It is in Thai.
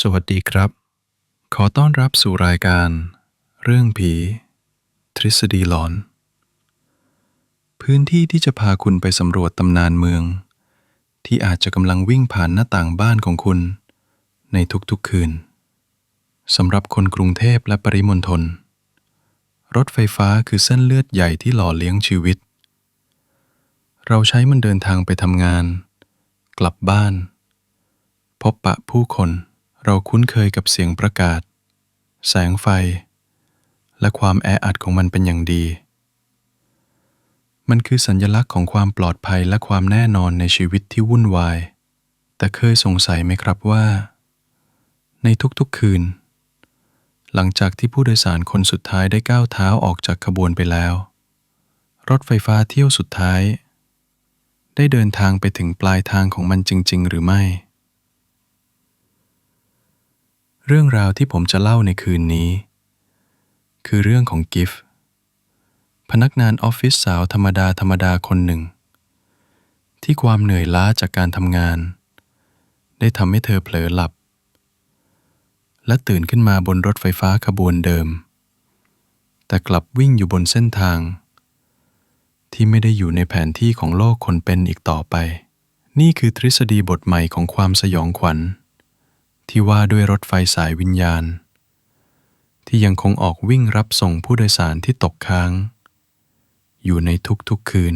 สวัสดีครับ ขอต้อนรับสู่รายการ เรื่องผี ทฤษฎีหลอน พื้นที่ที่จะพาคุณไปสำรวจตำนานเมือง ที่อาจจะกำลังวิ่งผ่านหน้าต่างบ้านของคุณ ในทุกๆคืนสำหรับคนกรุงเทพและปริมณฑลรถไฟฟ้าคือเส้นเลือดใหญ่ที่หล่อเลี้ยงชีวิต เราใช้มันเดินทางไปทำงาน กลับบ้าน พบปะผู้คน เราคุ้นเคยกับเสียงประกาศ แสงไฟ และความแออัดของมันเป็นอย่างดี มันคือสัญลักษณ์ของความปลอดภัยและความแน่นอนในชีวิตที่วุ่นวาย แต่เคยสงสัยไหมครับว่า ในทุกๆคืน หลังจากที่ผู้โดยสารคนสุดท้ายได้ก้าวเท้าออกจากขบวนไปแล้ว รถไฟฟ้าเที่ยวสุดท้าย ได้เดินทางไปถึงปลายทางของมันจริง ๆ หรือไม่ เรื่องราวที่ผมจะเล่าในคืนนี้ คือเรื่องของกิฟต์พนักงานออฟฟิศสาวธรรมดาธรรมดาคนหนึ่ง ที่ความเหนื่อยล้าจากการทำงาน ได้ทำให้เธอเผลอหลับ และตื่นขึ้นมาบนรถไฟฟ้าขบวนเดิม แต่กลับวิ่งอยู่บนเส้นทาง ที่ไม่ได้อยู่ในแผนที่ของโลกคนเป็นอีกต่อไป นี่คือทฤษฎีบทใหม่ของความสยองขวัญ ที่ว่าด้วยรถไฟสายวิญญาณ ที่ยังคงออกวิ่งรับส่งผู้โดยสารที่ตกค้าง อยู่ในทุกๆคืน